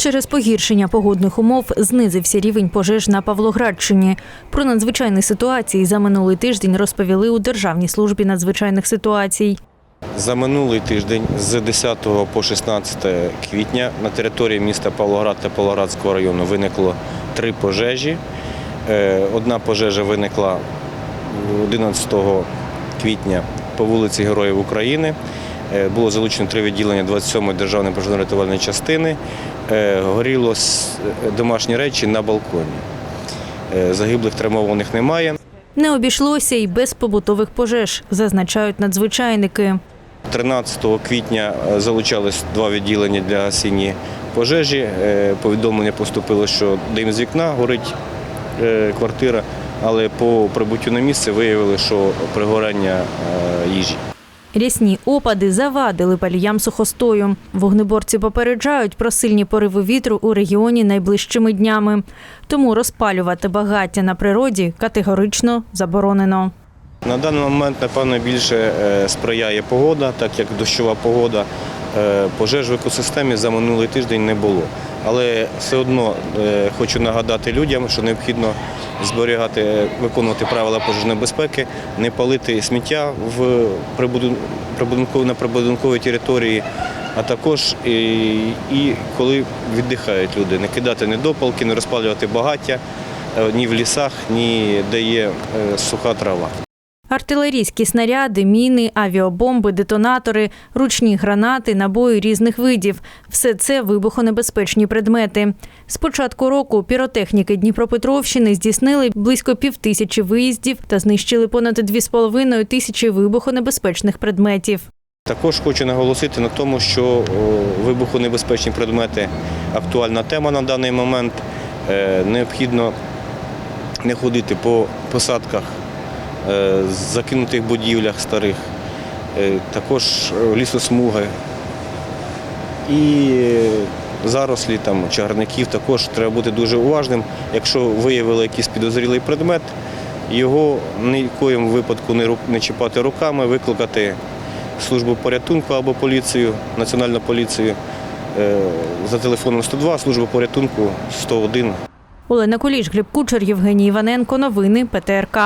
Через погіршення погодних умов знизився рівень пожеж на Павлоградщині. Про надзвичайні ситуації за минулий тиждень розповіли у Державній службі надзвичайних ситуацій. За минулий тиждень з 10 по 16 квітня на території міста Павлоград та Павлоградського району виникло три пожежі. Е, Одна пожежа виникла 11 квітня по вулиці Героїв України. Е, Було залучено три відділення 27-ї державної пожежно-рятувальної частини. Е, Горіло домашні речі на балконі. Е, Загиблих травмованих немає. Не обійшлося й без побутових пожеж, зазначають надзвичайники. 13 квітня е, залучались два відділення для гасіння пожежі. Е, Повідомлення поступило, що дим з вікна горить е, квартира, але по прибуттю на місце виявили, що пригорання е, їжі. Рясні опади завадили паліям сухостою. Вогнеборці попереджають про сильні пориви вітру у регіоні найближчими днями. Тому розпалювати багаття на природі категорично заборонено. На даний момент, напевно, більше е, сприяє погода, так як дощова погода. Е, Пожеж в екосистемі за минулий тиждень не було. Але все одно е, хочу нагадати людям, що необхідно зберігати, е, виконувати правила пожежної безпеки, не палити сміття в прибудин- прибудинковій- на прибудинковій території, а також і, і коли віддихають люди, не кидати недопалки, не розпалювати багаття ні в лісах, ні де є суха трава. Артилерійські снаряди, міни, авіабомби, детонатори, ручні гранати, набої різних видів все це вибухонебезпечні предмети. З початку року піротехніки Дніпропетровщини здійснили близько півтисячі виїздів та знищили понад 2,5 тисячі вибухонебезпечних предметів. Також хочу наголосити на тому, що вибухонебезпечні предмети актуальна тема на даний момент. Е, Необхідно не ходити по посадках, е, закинутих будівлях старих, е, також е, лісосмуги і е, зарослі там, чагарників також треба бути дуже уважним. Якщо виявили якийсь підозрілий предмет, його ні випадку не, чіпати руками, викликати службу порятунку або поліцію, національну поліцію е, за телефоном 102, службу порятунку 101. Олена Куліш, Гліб Кучер, Євгеній Іваненко. Новини ПТРК.